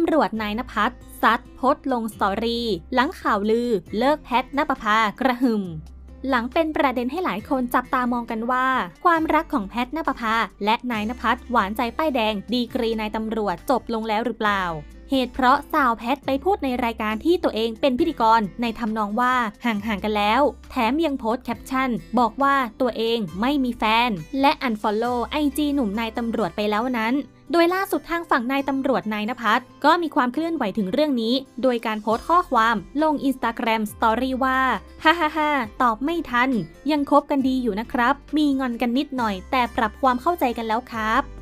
ำรวจนายนภัสซัดโพสลงสตอรี่ หลังข่าวลือ เลิกแพทนปภากระหึ่มหลังเป็นประเด็นให้หลายคนจับตามองกันว่า ความรักของแพทนปภาและนายนภัสหวานใจป้ายแดง ดีกรีนายตำรวจจบลงแล้วหรือเปล่า เหตุเพราะสาวแพทไปพูดในรายการที่ตัวเองเป็นพิธีกรในทำนองว่าห่างๆกันแล้ว แถมยังโพสต์แคปชั่น บอกว่าตัวเองไม่มีแฟน และอันฟอลโล่ไอจีหนุ่มนายตำรวจไปแล้วนั้นโดยล่าสุดทางฝั่งนายตำรวจนายนภัสก็มีความเคลื่อนไหวถึงเรื่องนี้ โดยการโพสต์ข้อความลง Instagram Story ว่าฮ่า ฮ่าฮ่าตอบไม่ทัน ยังคบกันดีอยู่นะครับ มีงอนกันนิดหน่อย แต่ปรับความเข้าใจกันแล้วครับ